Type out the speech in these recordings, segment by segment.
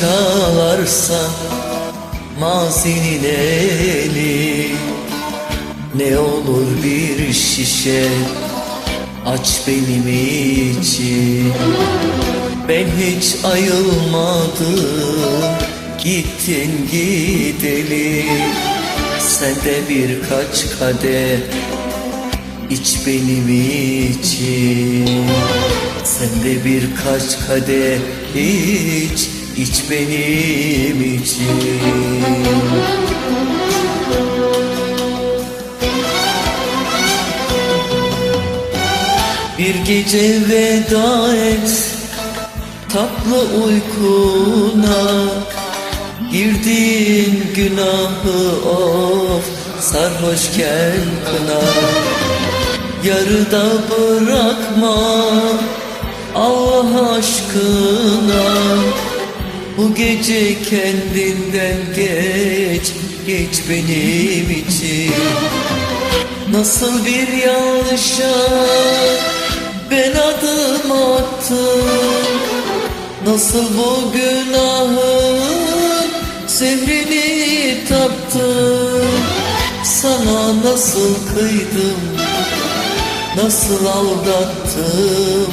Çalarsan mazinin eli Ne olur bir şişe aç benim için. Ben hiç ayılmadım gittin gideli Sen de birkaç kadeh İç benim için de birkaç kadeh iç iç benim için. Bir gece veda et Tatlı uykuna. Girdiğin günahı of Sarhoşken kına. Yarıda bırakma aşkına. Bu gece kendinden geç Geç benim için. Nasıl bir yanlışa ben adım attım? Nasıl bu günahın zehrini tattım Sana nasıl kıydım? Nasıl aldattım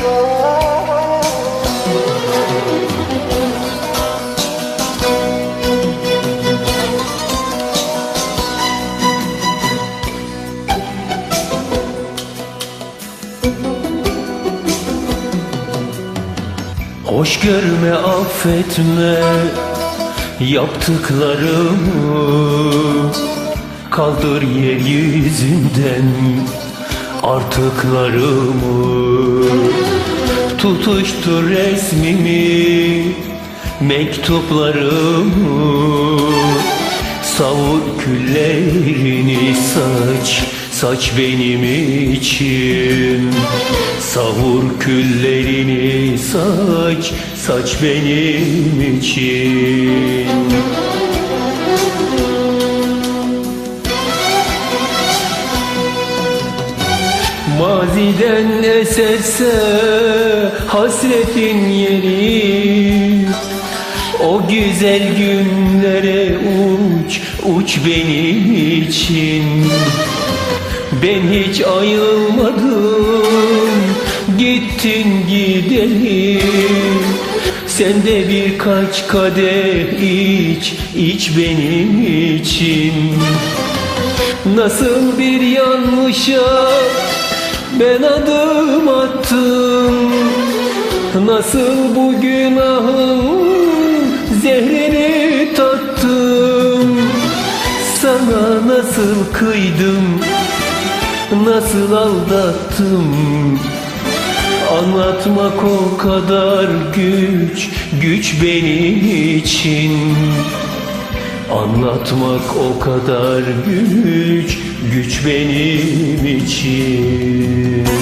Hoş görme affetme yaptıklarımı. Kaldır yeryüzünden artıklarımı Tutuştur resmimi mektuplarımı Savur küllerini saç Saç benim için. Savur küllerini saç Saç benim için Maziden eserse hasretin yeri. O güzel günlere uç, uç benim için. Ben hiç ayılmadım, gittin gidelim. Sen de birkaç kadeh iç, iç benim için. Nasıl bir yanlışa ben adım attım. Nasıl bu günahın zehrini tattım? Sana nasıl kıydım? Nasıl aldattım? Anlatmak o kadar güç Güç benim için. Anlatmak o kadar güç, güç benim için.